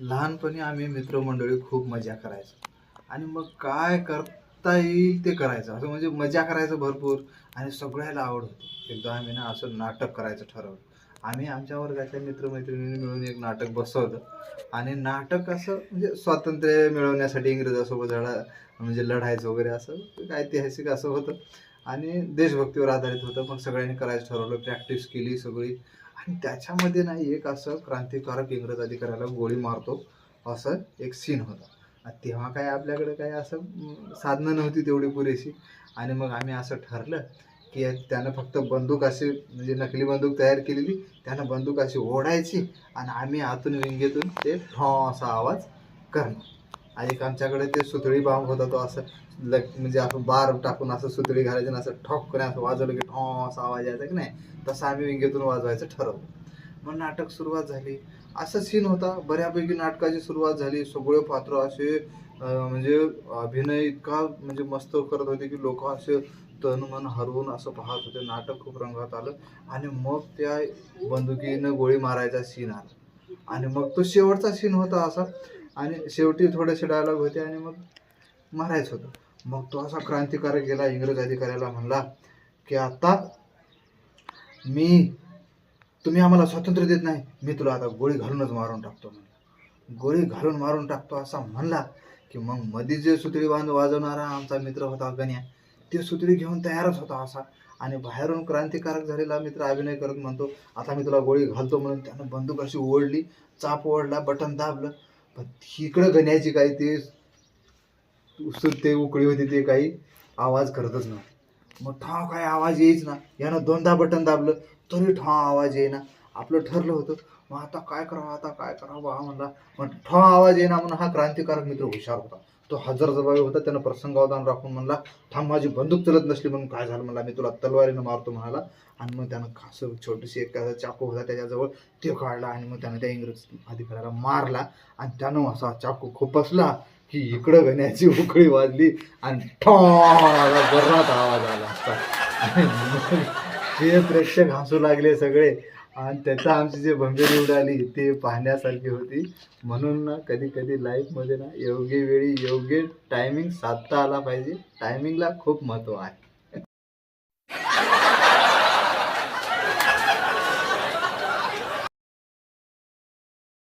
लहानपणी आम्ही मित्रमंडळी खूप मजा करायचो. आणि मग काय करता येईल ते करायचं. असं म्हणजे मजा करायचं भरपूर आणि सगळ्याला आवड होती. एकदा आम्ही ना असं नाटक करायचं ठरवलं. आम्ही आमच्या वर्गाच्या मित्रमैत्रिणींनी मिळून एक नाटक बसवलं. आणि नाटक असं म्हणजे स्वातंत्र्य मिळवण्यासाठी इंग्रजासोबत लढा म्हणजे लढायचं वगैरे असं एक ऐतिहासिक असं होतं. आणि देशभक्तीवर आधारित होतं. मग सगळ्यांनी करायचं ठरवलं. प्रॅक्टिस केली सगळी. आणि त्याच्यामध्ये नाही एक असं क्रांतिकारक इंग्रज अधिकाऱ्याला गोळी मारतो. असं एक सीन होता. तेव्हा काय आपल्याकडे काय असं साधनं नव्हती तेवढी पुरेशी. आणि मग आम्ही असं ठरलं की त्यानं फक्त बंदूक अशी म्हणजे नकली बंदूक तयार केलेली त्यानं बंदूक अशी ओढायची आणि आम्ही आतून विंगेतून ते ठॉ असा आवाज करणार. आणि आमच्याकडे ते सुतळी बांब होता तो असं लग म्हणजे आपण बार टाकून असं सुतळी घालायचं आणि असं ठॉक करून असं वाजवलं की ठॉ असा आवाज यायचा की नाही तसं आम्ही विंगेतून वाजवायचं ठरवलं. मग नाटक सुरुवात झाली. असं सीन होता. बऱ्यापैकी नाटकाची सुरुवात झाली. सगळे पात्र असे म्हणजे अभिनय इतका म्हणजे मस्त करत होते की लोक असे तन मन हरवून असं पाहत होते. नाटक खूप रंगात आलं. आणि मग त्या बंदुकीनं गोळी मारायचा सीन आला. आणि मग तो शेवटचा सीन होता असा. आणि शेवटी थोडेसे डायलॉग होते आणि मग मारायचं होतं. मग तो असा क्रांतिकारक गेला इंग्रज अधिकाऱ्याला म्हणला की आता मी तुम्ही आम्हाला स्वातंत्र्य देत नाही. मी तुला आता गोळी घालूनच मारून टाकतो म्हणला. गोळी घालून मारून टाकतो असा म्हणला की मग मध्ये जे सुतळी बांध वाजवणारा आमचा मित्र होता गण्या ते सुतळी घेऊन तयारच होता असा. आणि बाहेरून क्रांतिकारक झालेला मित्र अभिनय करत म्हणतो आता मी तुला गोळी घालतो म्हणून त्यानं बंदूक अशी ओढली चाप ओढला बटन दाबलं इकडं गण्याची काही ते उत्सुक ते उकळी होती ते काही आवाज करतच नव्हतं. मग ठाव काय आवाज येईच ना यानं दोनदा बटन दाबलं तरी ठाव आवाज येईना आपलं ठरलं होतं मग आता काय करावं आता काय करावं हा म्हणला. मग ठाव आवाज येईना म्हणून हा क्रांतिकारक मित्र हुशार होता. तो हजर जबाबी होता त्यानं प्रसंगावधान राखून म्हणला थांब माझी बंदूक चलत नसली म्हणून काय झालं म्हणला मी तुला तलवारीनं मारतो म्हणाला. आणि मग त्यानं असं छोटीशी एक त्याचा चाकू होता त्याच्याजवळ ते काढला आणि मग त्यानं त्या इंग्रज अधिकाऱ्याला मारला. आणि त्यानं असा चाकू खुपसला की इकडं गण्याची उकळी वाजली आणि ठॉ बर्रात आवाज आला. असता आणि ते प्रेक्षक हसू लागले सगळे. आणि त्याचा आमची जे भंगेरी उडाली ते पाहण्यासारखी होती. म्हणून ना कधी कधी लाईफमध्ये ना योग्य वेळी योग्य टायमिंग साधता आला पाहिजे. टायमिंगला खूप महत्त्व आहे.